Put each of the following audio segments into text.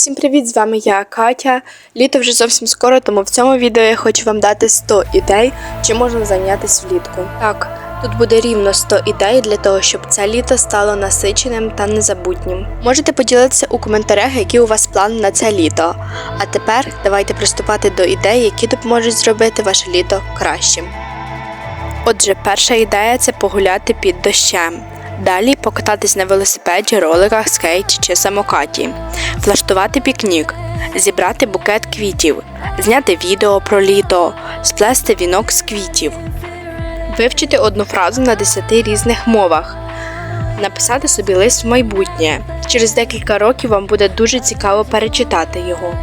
Всім привіт! З вами я Катя. Літо вже зовсім скоро, тому в цьому відео я хочу вам дати 100 ідей, чим можна зайнятися влітку. Так, тут буде рівно 100 ідей для того, щоб це літо стало насиченим та незабутнім. Можете поділитися у коментарях, які у вас плани на це літо. А тепер давайте приступати до ідей, які допоможуть зробити ваше літо кращим. Отже, перша ідея це погуляти під дощем. Далі покататись на велосипеді, роликах, скейті чи самокаті, влаштувати пікнік, зібрати букет квітів, зняти відео про літо, сплести вінок з квітів, вивчити одну фразу на 10 різних мовах, написати собі лист в майбутнє. Через декілька років вам буде дуже цікаво перечитати його.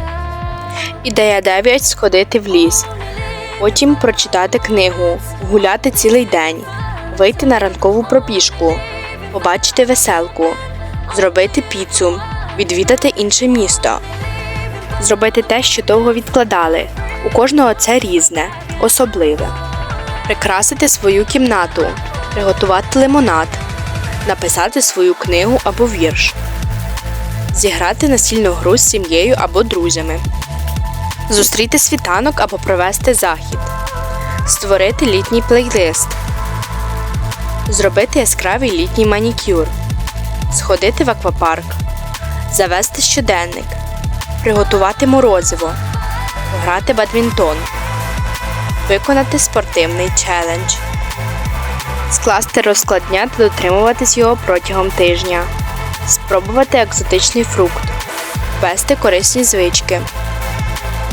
Ідея 9 сходити в ліс. Потім прочитати книгу, гуляти цілий день, вийти на ранкову пробіжку, побачити веселку, зробити піцу, відвідати інше місто, зробити те, що довго відкладали. У кожного це різне, особливе. Прикрасити свою кімнату, приготувати лимонад, написати свою книгу або вірш, зіграти настільну гру з сім'єю або друзями зустріти світанок або провести захід, створити літній плейлист, зробити яскравий літній манікюр, сходити в аквапарк, завести щоденник, приготувати морозиво, пограти бадмінтон, виконати спортивний челендж, скласти розклад дня та дотримуватись його протягом тижня, спробувати екзотичний фрукт, вести корисні звички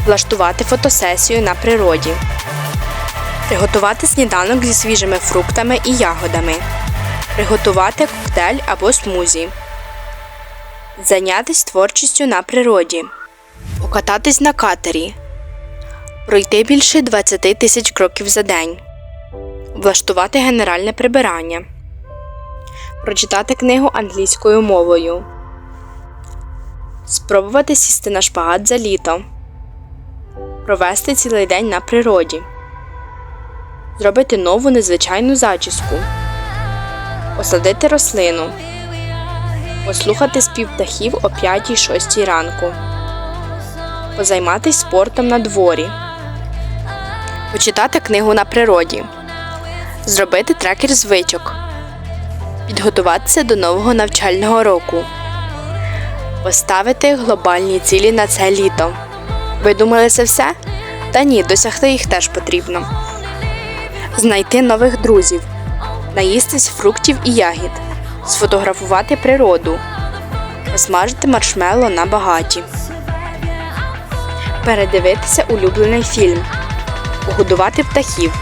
влаштувати фотосесію на природі, приготувати сніданок зі свіжими фруктами і ягодами, приготувати коктейль або смузі, зайнятися творчістю на природі, покататись на катері, пройти більше 20 тисяч кроків за день, влаштувати генеральне прибирання, прочитати книгу англійською мовою, спробувати сісти на шпагат за літо провести цілий день на природі, зробити нову незвичайну зачіску, посадити рослину, послухати спів птахів о 5-6 ранку, позайматись спортом на дворі, почитати книгу на природі, зробити трекер звичок, підготуватися до нового навчального року, поставити глобальні цілі на це літо. Ви думали це все? Та ні, досягти їх теж потрібно. Знайти нових друзів, наїстись фруктів і ягід, сфотографувати природу, посмажити маршмелло на багаті, передивитися улюблений фільм, погодувати птахів,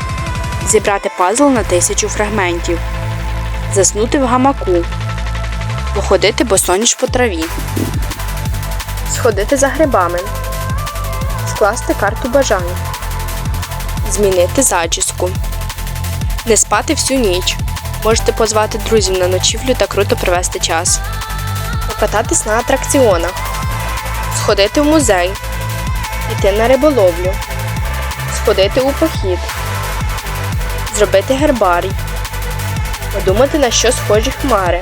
зібрати пазл на тисячу фрагментів, заснути в гамаку, походити босоніж по траві, сходити за грибами скласти карту бажань, змінити зачіску, не спати всю ніч. Можете позвати друзів на ночівлю та круто провести час, покататись на атракціонах, сходити в музей, піти на риболовлю, сходити у похід, зробити гербарій, подумати, на що схожі хмари,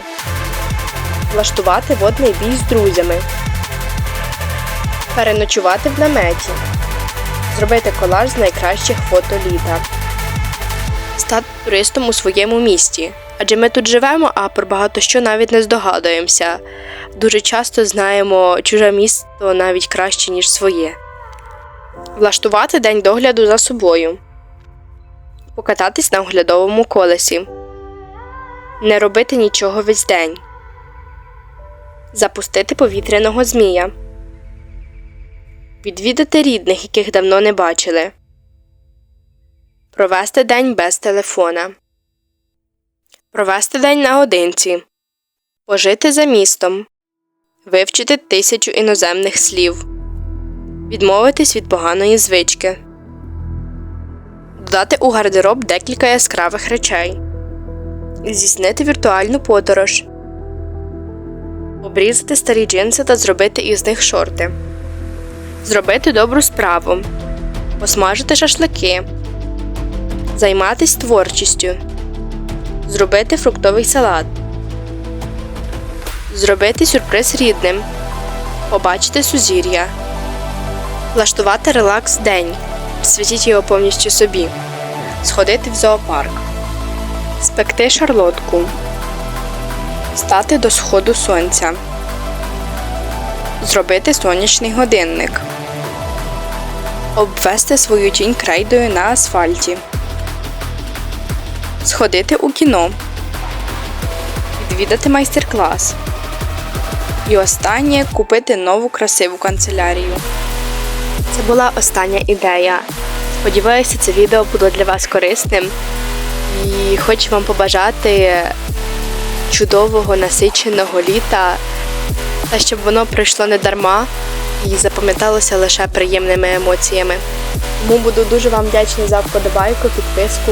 влаштувати водний бій з друзями. Переночувати в наметі, зробити колаж з найкращих фото літа, стати туристом у своєму місті. Адже ми тут живемо, а про багато що навіть не здогадуємося. Дуже часто знаємо чуже місто навіть краще, ніж своє. Влаштувати день догляду за собою, покататись на оглядовому колесі, не робити нічого весь день, запустити повітряного змія відвідати рідних, яких давно не бачили, провести день без телефона, провести день наодинці, пожити за містом, вивчити тисячу іноземних слів, відмовитись від поганої звички, додати у гардероб декілька яскравих речей, здійснити віртуальну подорож. Обрізати старі джинси та зробити із них шорти. Зробити добру справу, посмажити шашлики, займатися творчістю, зробити фруктовий салат, зробити сюрприз рідним, побачити сузір'я, влаштувати релакс день, присвятіть його повністю собі, сходити в зоопарк, спекти шарлотку, стати до сходу сонця, зробити сонячний годинник, обвести свою тінь крейдою на асфальті, сходити у кіно, відвідати майстер-клас. І останнє купити нову красиву канцелярію. Це була остання ідея. Сподіваюся, це відео було для вас корисним. І хочу вам побажати чудового насиченого літа, та щоб воно пройшло не дарма і запам'яталося лише приємними емоціями. Тому буду дуже вам вдячна за вподобайку, підписку